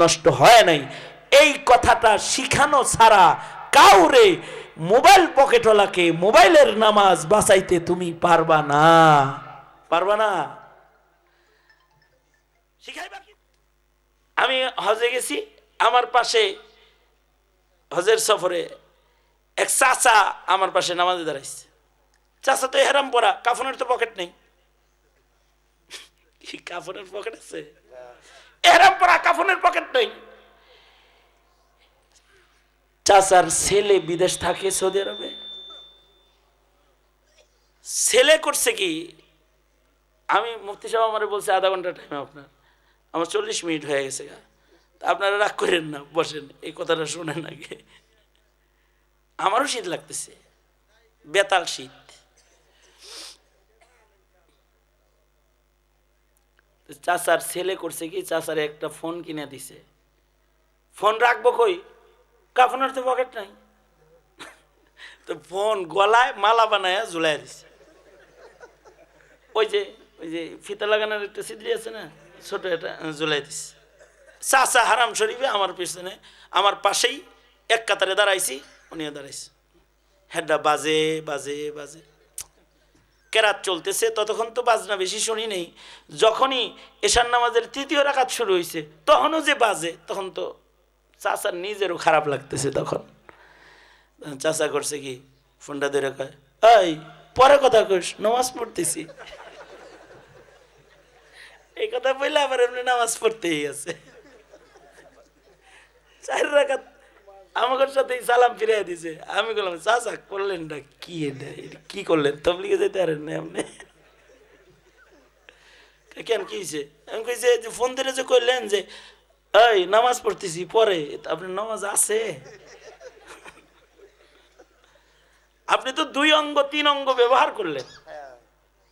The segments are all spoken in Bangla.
নষ্ট হয় নাই। এই কথাটা শিখানো ছাড়া কাউরে মোবাইল পকেটওয়ালাকে মোবাইলের নামাজ বাঁচাইতে তুমি পারবা না। পারবা না? আমি হজে গেছি, আমার পাশে হজের সফরে এক চাচা আমার পাশে নামাজে দাঁড়াইছে। চাচা তো হেরাম পরা, কাফনের তো পকেট নেই। কাফনের পকেট আছে? এহরাম পরা কাফনের পকেট নেই। চাচার ছেলে বিদেশ থাকে সৌদি আরবে? ছেলে করছে কি? আমি মুফতি সাহেব আমার বলছে আধা ঘণ্টা টাইম আপনার। আমার চল্লিশ মিনিট হয়ে গেছে আপনারা রাগ করেন না, বসেন, এই কথাটা শোনেন আগে। আমারও শীত লাগতেছে। বেতাল শীত। চাচার ছেলে করছে কি? চাচার একটা ফোন কিনে দিছে। ফোন রাখব কই? কাফনের তো পকেট নাই। তো ফোন গলায় মালা বানায় ঝুলাই দিছে। ওই যে ওই যে ফিতা লাগানোর একটা সিদ্রি আছে না? ছোট এটা ঝুলাই দিছে। চাচা হারাম শরীফে আমার পিছনে, আমার পাশেই এক কাতারে দাঁড়াইছি, উনিও দাঁড়াইছে। হেডটা বাজে বাজে বাজে। কেরাত চলতেছে, ততক্ষণ তো বাজনা বেশি শুনি নেই। যখনই এশার নামাজের তৃতীয় রাকাত শুরু হয়েছে তখনও যে বাজে, তখন তো চাচার নিজেরও খারাপ লাগতেছে তখন। চাচা করছে কি, ফোনটা ধরে কয়, এই, পরে কথা কইস, নামাজ পড়তেছি। এই কথা বললে আবার এমনি নামাজ পড়তেই আছে। চার রাকাত আমাদের সাথে সালাম ফিরিয়ে দিছে। আমি বললাম, চাচা, করলেন না, কি এটা? কি করলেন? তবলিগে যেতে পারেন না আপনি। কেন, কি হয়েছে আমি কইছে যে ফোন ধরে যে কইলেন যে, এই, নামাজ পড়তেছি, পরে, তা আপনার নামাজ আছে? আপনি তো দুই অঙ্গ, তিন অঙ্গ ব্যবহার করলেন।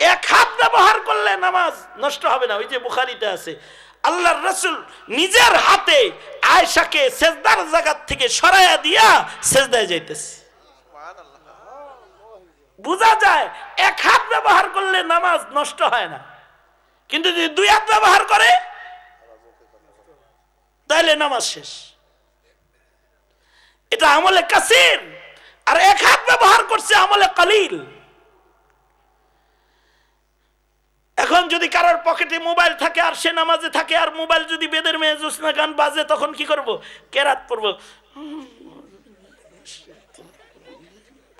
এক হাত ব্যবহার করলে নামাজ নষ্ট হবে না। ওই যে বুখারিতে আছে, আল্লাহর রসুল নিজের হাতে আয়সাকে সেজদার জায়গার থেকে সরাইয়া দিয়া সেজদায় যাইতেছে। বোঝা যায়, এক হাত ব্যবহার করলে নামাজ নষ্ট হয় না। কিন্তু যদি দুই হাত ব্যবহার করে, তাহলে নামাজ শেষ। এটা আমলে কাসির, আর এক হাত ব্যবহার করছে আমলে কালিল। এখন যদি কারোর পকেটে মোবাইল থাকে আর সে নামাজে থাকে আর মোবাইল যদি বেদের মেয়ে জোসনা গান বাজে, তখন কি করব? কেরাত পড়ব।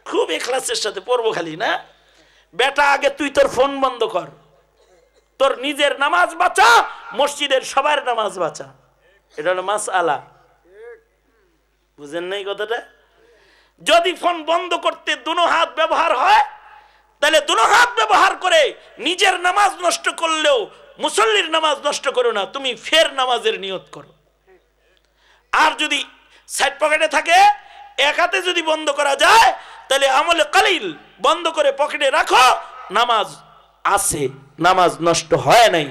খুব এখলাসের সাথে পড়ব খালি, না? বেটা, আগে তুই তোর ফোন বন্ধ কর। তোর নিজের নামাজ বাঁচা, মসজিদের সবার নামাজ বাঁচা। এটা হলো মাস আলা বুঝেন নাই কথাটা? যদি ফোন বন্ধ করতে দুনো হাত ব্যবহার হয় তাহলে দুনো হাত ব্যবহার করে নিজের নামাজ নষ্ট করলেও মুসল্লির নামাজ নষ্ট করো না, তুমি ফের নামাজের নিয়ত করো। আর যদি সাইড পকেটে থাকে, এক হাতে যদি বন্ধ করা যায়, তাহলে আমলে কালিল বন্ধ করে পকেটে রাখো, নামাজ আছে, নামাজ নষ্ট হয় নাই।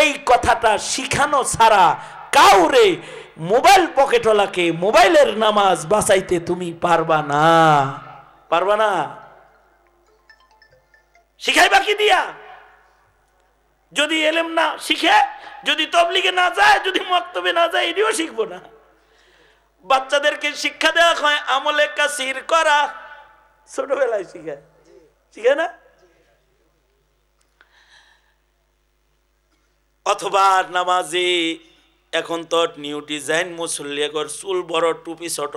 এই কথাটা শিখানো ছাড়া কাউরে মোবাইল পকেটওয়ালাকে মোবাইলের নামাজ বাঁচাইতে তুমি পারবা না। পারবা না? শিখাইবা কি দিয়া। যদি এলেম না শিখে, যদি তবলিগে না যায়, যদি মক্তবে না যায় এটিও শিখব না। বাচ্চাদেরকে শিক্ষা দেওয়া হয়, আমলে কাসির করা। ছোটবেলায় শিখে। শিখে না? অথবা নামাজে, এখন তো নিউ ডিজাইন মুসল্লি কর চুল বড়, টুপি ছোট।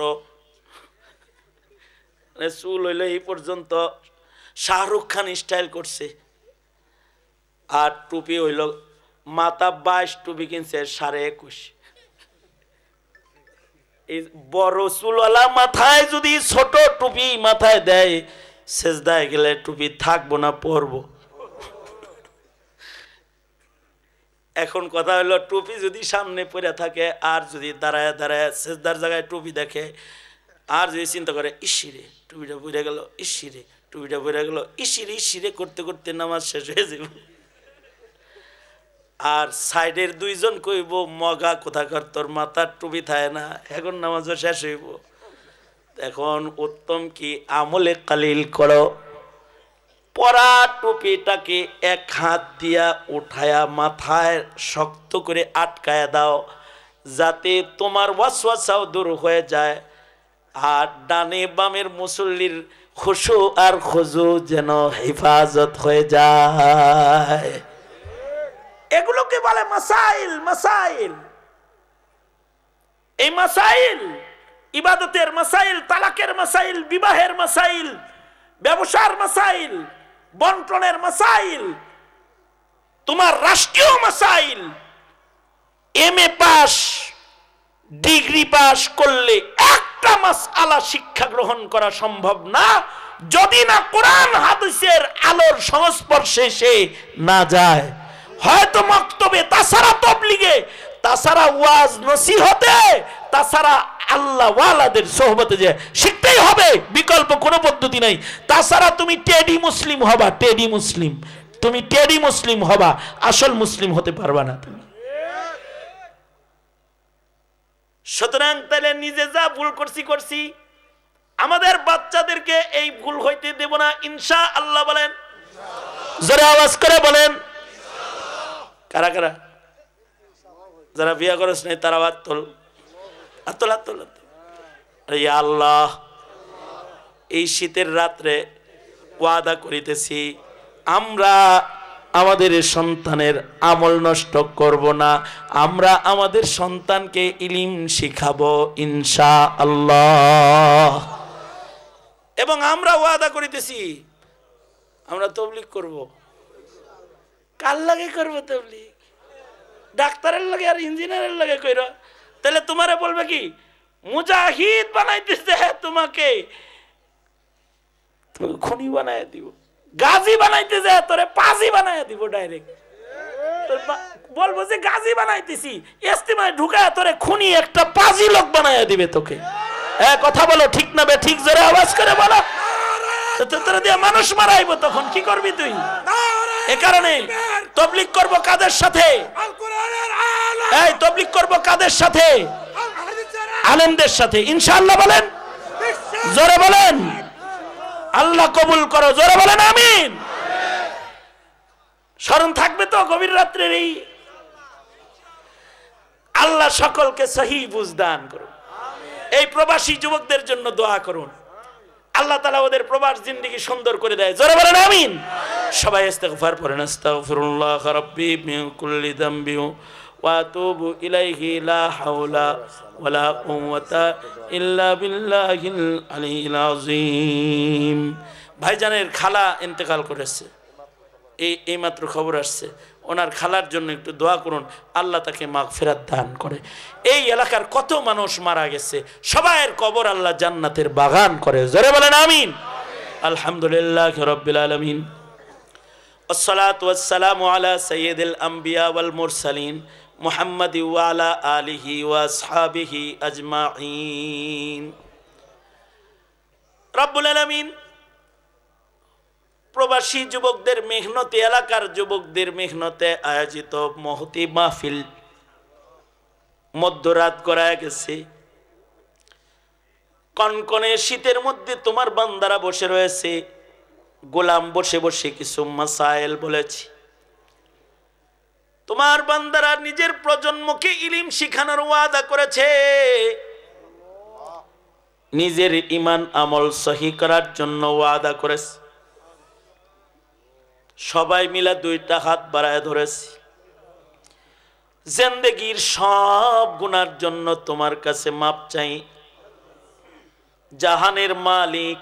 মানে চুল হইলে এই পর্যন্ত শাহরুখ খান স্টাইল করছে। আর টুপি হইল মাতা বাইশ টুপি কিনছে সাড়ে একুশ। এই বড় চুলওয়ালা মাথায় যদি ছোট টুপি মাথায় দেয় শেষদায় গেলে টুপি থাকব না, পরবো। এখন কথা হলো টুপি যদি সামনে পড়ে থাকে, আর যদি দাঁড়ায় দাঁড়ায় শেষদার জায়গায় টুপি দেখে আর যদি চিন্তা করে ইসিরে টুপিটা পড়ে গেল ইসিরে টুপিটা পড়ে গেল ইসিরে ইসিরে করতে করতে নামাজ শেষ হয়ে যাব। আর সাইডের দুইজন কইব, মগা কোথাকার, তোর মাথার টুপি থায় না, এখন নামাজও শেষ হইব। এখন উত্তম কি আমলে কালিল করো? পরা টুপিটাকে এক হাত দিয়া উঠায়া মাথায় শক্ত করে আটকায়া দাও, যাতে তোমার ওয়াসওয়াসাও দূর হয়ে যায়। আর ডানে বামের মুসল্লির খুশু আর খুজু যেন হেফাজত হয়ে যায়। এগুলোকে বলে মাসাইল মাসাইল। এই মাসাইল ইবাদতের মাসাইল, তালাকের মাসাইল, বিবাহের মাসাইল, ব্যবসার মাসাইল, বন্টনের মাসাইল, তোমার রাষ্ট্রীয় মাসাইল। M A pass, degree pass করলে একটা মাস আলা শিক্ষা গ্রহণ করা সম্ভব না। যদি না কোরআন হাদিসের আলোর সংস্পর্শে সে না যায়, হয়তো মক্তবে তাছাড়া তবলিগে, তাছাড়া ওয়াজ নসিহতে, তাছাড়া আল্লাহ ওয়ালাদের সোহবতে যে শিখতেই হবে, বিকল্প কোনো পদ্ধতি নাই। তাছাড়া তুমি টেডি মুসলিম হবা, টেডি মুসলিম। তুমি টেডি মুসলিম হবা, আসল মুসলিম হতে পারবা না তুমি। সুতরাং তাহলে নিজে যা ভুল করছি করছি। আমাদের বাচ্চাদেরকে এই ভুল হইতে দেব না ইনশা আল্লাহ বলেন। জোরে আওয়াজ করে বলেন। কারা কারা? যারা বিয়া করস নাই, তারা বাদ তোল। আরে ইয়া আল্লাহ, এই শীতের রাত্রে ওয়াদা করিতেছি, আমরা আমাদের সন্তানের আমল নষ্ট করব না। আমরা আমাদের সন্তানকে ইলিম শিখাবো ইনশা আল্লাহ এবং আমরা ওয়াদা করিতেছি, আমরা তবলিক করব। কার লাগে করব তবলিক ডাক্তারের লাগে আর ইঞ্জিনিয়ারের লাগে কইর। তাহলে তোমারে বলবে কি, মুজাহিদ বানাইতেছে তোমাকে। তোমাকে খুনি বানায় দিব। গাজী বানাইতে যায় তোরে পাজি বানায় দিব ডাইরেক্ট বলব যে গাজী বানাইতেছি, এস্তিমায় ঢুকায় তোরে খুনি একটা পাজি লোক বানায় দিবে তোকে। হ্যাঁ কথা বলো, ঠিক না বে, ঠিক জোরে আওয়াজ করে বলো। তোরা দিয়ে মানুষ মারাইবো তখন, কি করবি তুই? এ কারণে তবলিক করব কাদের সাথে? এই তবলিক করব কাদের সাথে? আল আলেমদের সাথে। ইনশাআল্লাহ বলেন। জোরে বলেন। আল্লাহ কবুল করো, জোরে বলেন আমিন। স্মরণ থাকবে তো গভীর রাত্রের এই। আল্লাহ সকলকে সহি বুঝদান করুন। এই প্রবাসী যুবকদের জন্য দোয়া করুন। আল্লাহ তালা ওদের প্রবাস জিন্দিগি সুন্দর করে দেয়। জোরে বলেন আমিন। সবাই ইস্তেগফার পড়েন, আস্তাগফিরুল্লাহ রাব্বি মিন কুল্লি যামবি ওয়া আতুবু ইলাইহি লা হাওলা ওয়ালা কুওয়াতা ইল্লা বিল্লাহিল আলিয়্যিল আযীম ভাইজানের খালা ইন্তেকাল করেছে এই এইমাত্র খবর আসছে ওনার খালার জন্য একটু দোয়া করুন আল্লাহ তাকে মাগ ফেরাত দান করে এই এলাকার কত মানুষ মারা গেছে সবাইয়ের কবর আল্লাহ জান্নাতের বাগান করে জোরে বলেন আমিন আলহামদুলিল্লাহ রব্বিল আলমিন والصلاة والسلام على سيد الأنبياء والمرسلين মোহাম্মদ ওয়ালা আলিহি ওয়াসহাবিহি আজমাইন রাব্বুল আলামিন, প্রবাসী যুবকদের মেহনতে এলাকার যুবকদের মেহনতে আয়োজিত মহতি মাহফিল মধ্যরাত করা গেছে। কনকনে শীতের মধ্যে তোমার বান্দারা বসে রয়েছে। গোলাম বসে বসে কিছু মাসাইল বলেছি। তোমার বান্দারা নিজের প্রজন্মকে ইলিম শিখানোর ওয়াদা করেছে। নিজের ইমান আমল সহি করার জন্য ওয়াদা করেছে। সবাই মিলে দুইটা হাত বাড়ায় ধরেছি। জেন্দেগির সব গুনার জন্য তোমার কাছে মাপ চাই। জাহানের মালিক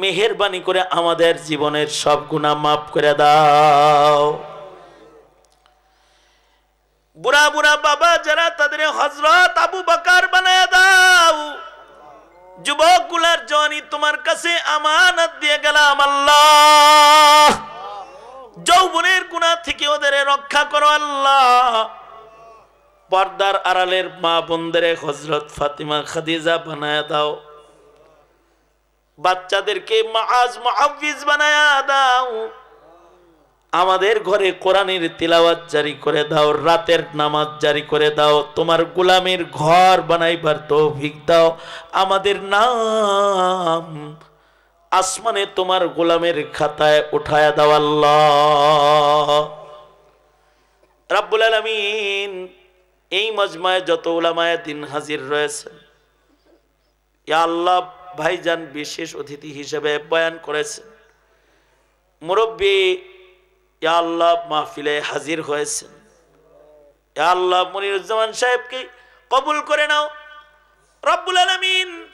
মেহেরবানি করে আমাদের জীবনের সব গুণা মাফ করে দাও। বুড়া বুড়া বাবা যারা তাদের হজরত আবু বাকার বানায় দাও। যুবকগুলার জনি তোমার কাছে আমানত দিয়ে গেলাম, আল্লাহ। যৌবনের গুণা থেকে ওদের রক্ষা করো, আল্লাহ। পর্দার আড়ালের মা বন্ধের হজরত ফাতিমা, খাদিজা বানায় দাও। বাচ্চাদেরকে মাজ মুআফিজ বানায়া দাও। আমাদের ঘরে কোরআনের তিলাওয়াত জারি করে দাও, রাতের নামাজ জারি করে দাও, তোমার গোলামের ঘর বানাইবার তৌফিক দাও। আমাদের নাম আসমানে তোমার গোলামের খাতায় উঠায় দাও আল্লাহ। আলামিন, এই মজমায় যত উলামায় দিন হাজির রয়েছে আল্লাহ ভাইজান বিশেষ অতিথি হিসেবে বয়ান করেছেন। মুরব্বী আল্লাহ মাহফিলে হাজির হয়েছেন। আল্লাহ মনিরুজ্জামান সাহেবকে কবুল করে নাও। রব্বুল আলামিন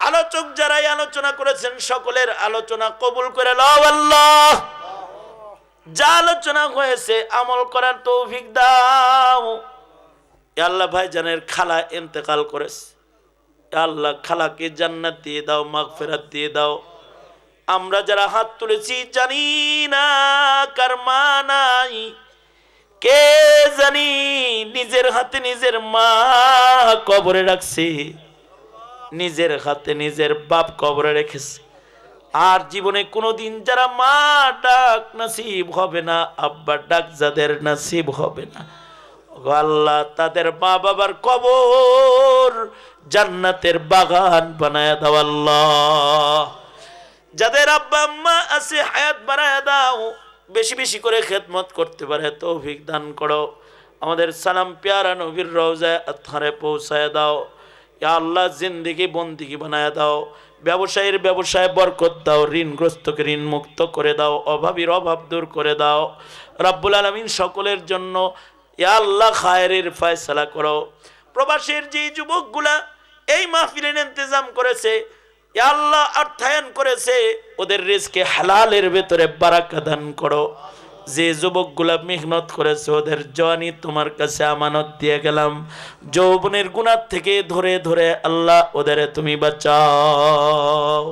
আলোচক যারাই আলোচনা করেছেন সকলের আলোচনা কবুল করে লও আল্লাহ। যা আলোচনা হয়েছে আমল করার তৌফিক দাও। আল্লাহ ভাইজানের খালা ইন্তেকাল করেছে। আল্লাহ খালাকে জান্নাত দিয়ে দাও, মাগফিরাত দিয়ে দাও। আমরা যারা হাত তুলেছি জানি না কার মা নাই কে জানি নিজের হাতে নিজের মা কবরে রাখছে। নিজের হাতে নিজের বাপ কবরে রেখেছে। আর জীবনে কোনোদিন যারা মা ডাক নাসিব হবে না, আব্বা ডাক যাদের নাসিব হবে না। আল্লাহ, তাদের মা বাবার কবর জান্নাতের বাগান বানায় দাও আল্লাহ। যাদের আব্বা আম্মা আছে, হায়াত বাড়ায় দাও, বেশি বেশি করে খেদমত করতে পারে, তৌফিক দান করো। আমাদের সালাম পেয়ারা নবীর রওজায় আত্মারে পৌঁছায় দাও। ইয়া আল্লাহ, জিন্দিগি বন্দিগি বানায় দাও। ব্যবসায়ীর ব্যবসায় বরকত দাও, ঋণগ্রস্তকে ঋণ মুক্ত করে দাও, অভাবীর অভাব দূর করে দাও। রাব্বুল আলমিন সকলের জন্য ইয়া আল্লাহ খায়ের ফয়সালা করো। প্রবাসের যে যুবকগুলা এই মাহফিলের ইন্তজাম করেছে আল্লাহ অর্থায়ন করেছে, ওদের রিজকে হালালের ভেতরে বারাকা দান করো। যে যুবকগুলা মেহনত করেছে, ওদের জওয়ানি তোমার কাছে আমানত দিয়ে গেলাম। যৌবনের গুণার থেকে ধরে ধরে আল্লাহ ওদের তুমি বাঁচাও।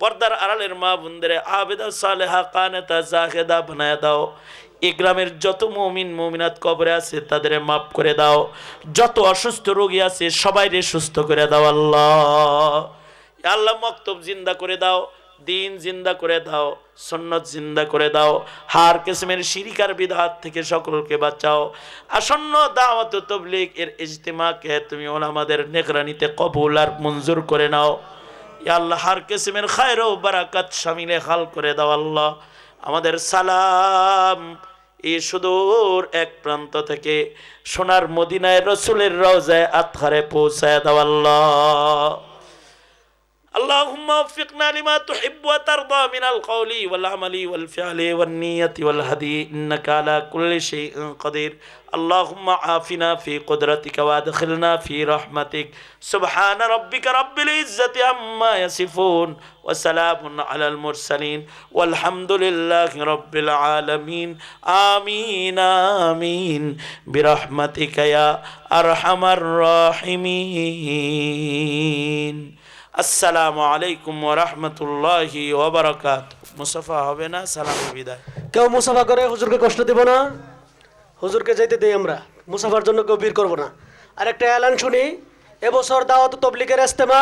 পর্দার আড়ালের মা বোনদের আবেদা সালেহা কানেতা জাহেদা বানায় দাও। এই গ্রামের যত মমিন মমিনাত কবরে আছে, তাদের মাফ করে দাও। যত অসুস্থ রোগী আছে, সবাইরে সুস্থ করে দাও আল্লাহ। আল্লাহ মক্তব জিন্দা করে দাও, দিন জিন্দা করে দাও, সন্ন্যত জিন্দা করে দাও, হার কিসমের শিরিকার বিধাত থেকে সকলকে বাঁচাও। আসন্ন দাওয়াত ও তবলিগ এর ইজতিমাকে তুমি ওলামাদের নেকরানিতে কবুল আর মঞ্জুর করে নাও। আল্লাহ, হার কিসমের খায়ের বারাকাত শামিলে হাল করে দাও আল্লাহ। আমাদের সালাম এই সুদূর এক প্রান্ত থেকে সোনার মদিনায় রসুলের রওজায় আত্মারে পৌঁছায় দাও আল্লাহ। اللهم وفقنا لما تحب وترضى من القول والعمل والفعل والنية والهدي. إنك على كل شيء قدير. اللهم عافنا في قدرتك وادخلنا في رحمتك. سبحان ربك رب العزة عما يصفون وسلام على المرسلين. والحمد لله رب العالمين. آمين آمين. برحمتك يا أرحم الراحمين. আসসালামু আলাইকুম ওরহমতুল্লাহি ওবরাকাত মুসাফা হবে না? সালাম বিদায়। কেউ মুসাফা করে হুজুরকে কষ্ট দেব না? হুজুরকে যেতে দেই আমরা। মুসাফার জন্য কেউ ভিড় করব না। আর একটা অ্যালান শুনি। এবছর দাওয়াত তবলিগের ইস্তেমা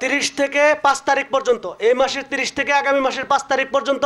তিরিশ থেকে পাঁচ তারিখ পর্যন্ত। এই মাসের তিরিশ থেকে আগামী মাসের পাঁচ তারিখ পর্যন্ত